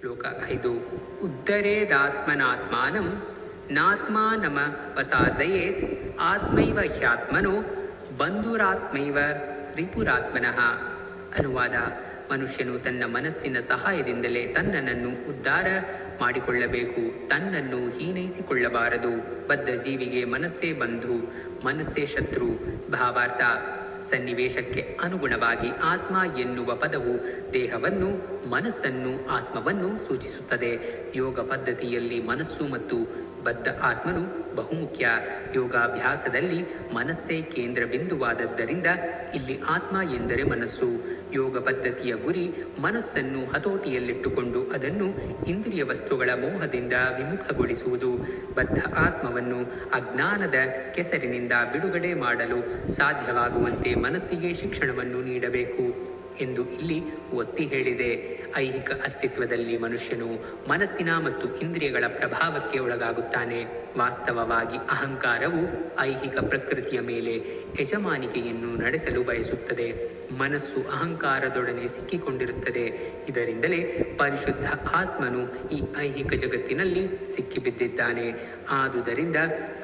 ಶ್ಲೋಕ ಐದು. ಉದ್ಧರೇದಾತ್ಮನಾತ್ಮಾನಂ ನಾತ್ಮಾನಮ ವಸಾದಯೇತ್ ಆತ್ಮೈವ ಹ್ಯಾತ್ಮನೋ ಬಂಧುರಾತ್ಮೈವ ರಿಪುರಾತ್ಮನಃ. ಅನುವಾದ, ಮನುಷ್ಯನು ತನ್ನ ಮನಸ್ಸಿನ ಸಹಾಯದಿಂದಲೇ ತನ್ನನನ್ನು ಉದ್ಧಾರ ಮಾಡಿಕೊಳ್ಳಬೇಕು, ತನ್ನನ್ನು ಹೀನೈಸಿಕೊಳ್ಳಬಾರದು. ಬದ್ಧ ಜೀವಿಗೆ ಮನಸ್ಸೇ ಬಂಧು, ಮನಸ್ಸೇ ಶತ್ರು. ಭಾವಾರ್ಥ ಸನ್ನಿವೇಶಕ್ಕೆ ಅನುಗುಣವಾಗಿ ಆತ್ಮ ಎನ್ನುವ ಪದವು ದೇಹವನ್ನು ಮನಸ್ಸನ್ನು ಆತ್ಮವನ್ನು ಸೂಚಿಸುತ್ತದೆ. ಯೋಗ ಪದ್ಧತಿಯಲ್ಲಿ ಮನಸ್ಸು ಮತ್ತು ಬದ್ಧ ಆತ್ಮನು ಬಹುಮುಖ್ಯ ಯೋಗಾಭ್ಯಾಸದಲ್ಲಿ ಮನಸ್ಸೇ ಕೇಂದ್ರ ಬಿಂದುವಾದದ್ದರಿಂದ ಇಲ್ಲಿ ಆತ್ಮ ಎಂದರೆ ಮನಸ್ಸು. ಯೋಗ ಪದ್ಧತಿಯ ಗುರಿ ಮನಸ್ಸನ್ನು ಹತೋಟಿಯಲ್ಲಿಟ್ಟುಕೊಂಡು ಅದನ್ನು ಇಂದ್ರಿಯ ವಸ್ತುಗಳ ಮೋಹದಿಂದ ವಿಮುಖಗೊಳಿಸುವುದು. ಬದ್ಧ ಆತ್ಮವನ್ನು ಅಜ್ಞಾನದ ಕೆಸರಿನಿಂದ ಬಿಡುಗಡೆ ಮಾಡಲು ಸಾಧ್ಯವಾಗುವಂತೆ ಮನಸ್ಸಿಗೆ ಶಿಕ್ಷಣವನ್ನು ನೀಡಬೇಕು. ಎಂದು ಇಲ್ಲಿ ಒತ್ತಿ ಹೇಳಿದೆ. ಐಹಿಕ ಅಸ್ತಿತ್ವದಲ್ಲಿ ಮನುಷ್ಯನು ಮನಸ್ಸಿನ ಮತ್ತು ಇಂದ್ರಿಯಗಳ ಪ್ರಭಾವಕ್ಕೆ ಒಳಗಾಗುತ್ತಾನೆ. ವಾಸ್ತವವಾಗಿ ಅಹಂಕಾರವು ಐಹಿಕ ಪ್ರಕೃತಿಯ ಮೇಲೆ ಯಜಮಾನಿಕೆಯನ್ನು ನಡೆಸಲು ಬಯಸುತ್ತದೆ. ಮನಸ್ಸು ಅಹಂಕಾರದೊಡನೆ ಸಿಕ್ಕಿಕೊಂಡಿರುತ್ತದೆ. ಇದರಿಂದಲೇ ಪರಿಶುದ್ಧ ಆತ್ಮನು ಈ ಐಹಿಕ ಜಗತ್ತಿನಲ್ಲಿ ಸಿಕ್ಕಿಬಿದ್ದಿದ್ದಾನೆ. ಆದುದರಿಂದ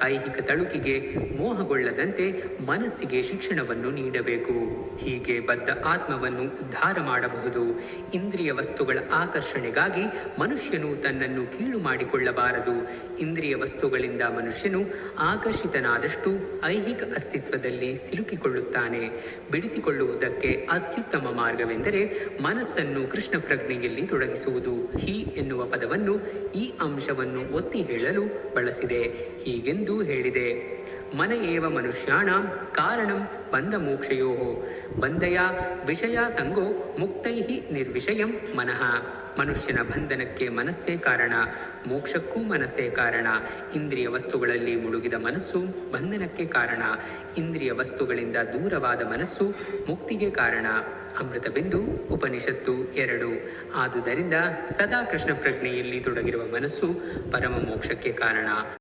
ಐಹಿಕ ತಳುಕಿಗೆ ಮೋಹಗೊಳ್ಳದಂತೆ ಮನಸ್ಸಿಗೆ ಶಿಕ್ಷಣವನ್ನು ನೀಡಬೇಕು. ಹೀಗೆ ಬದ್ಧ ಆತ್ಮವನ್ನು ಉದ್ಧಾರ ಮಾಡಬಹುದು. ಇಂದ್ರಿಯ ವಸ್ತುಗಳ ಆಕರ್ಷಣೆಗಾಗಿ ಮನುಷ್ಯನು ತನ್ನನ್ನು ಕೀಳು ಮಾಡಿಕೊಳ್ಳಬಾರದು. ಇಂದ್ರಿಯ ವಸ್ತುಗಳಿಂದ ಮನುಷ್ಯನು ಆಕರ್ಷಿತನಾದಷ್ಟು ಐಹಿಕ ಅಸ್ತಿತ್ವದಲ್ಲಿ ಸಿಲುಕಿಕೊಳ್ಳುತ್ತಾನೆ. ಬಿಡಿಸಿಕೊಳ್ಳುವುದಕ್ಕೆ ಅತ್ಯುತ್ತಮ ಮಾರ್ಗವೆಂದರೆ ಮನಸ್ಸನ್ನು ಕೃಷ್ಣ ಪ್ರಜ್ಞೆಯಲ್ಲಿ ತೊಡಗಿಸುವುದು. ಹಿ ಎನ್ನುವ ಪದವನ್ನು ಈ ಅಂಶವನ್ನು ಒತ್ತಿ ಹೇಳಲು ಬಳಸಿದೆ. ಹೀಗೆಂದು ಹೇಳಿದೆ. ಮನ ಏವ ಮನುಷ್ಯಾಣಾಂ ಕಾರಣಂ ಬಂಧ ಮೋಕ್ಷಯೋ. ಬಂಧಯ ವಿಷಯ ಸಂಗೋ ಮುಕ್ತೈ ನಿರ್ವಿಷಯಂ ಮನಃ. ಮನುಷ್ಯನ ಬಂಧನಕ್ಕೆ ಮನಸ್ಸೇ ಕಾರಣ, ಮೋಕ್ಷಕ್ಕೂ ಮನಸ್ಸೇ ಕಾರಣ. ಇಂದ್ರಿಯ ವಸ್ತುಗಳಲ್ಲಿ ಮುಳುಗಿದ ಮನಸ್ಸು ಬಂಧನಕ್ಕೆ ಕಾರಣ. ಇಂದ್ರಿಯ ವಸ್ತುಗಳಿಂದ ದೂರವಾದ ಮನಸ್ಸು ಮುಕ್ತಿಗೆ ಕಾರಣ. ಅಮೃತ ಬಿಂದು ಉಪನಿಷತ್ತು ಎರಡು. ಆದುದರಿಂದ ಸದಾ ಕೃಷ್ಣ ಪ್ರಜ್ಞೆಯಲ್ಲಿ ತೊಡಗಿರುವ ಮನಸ್ಸು ಪರಮ ಮೋಕ್ಷಕ್ಕೆ ಕಾರಣ.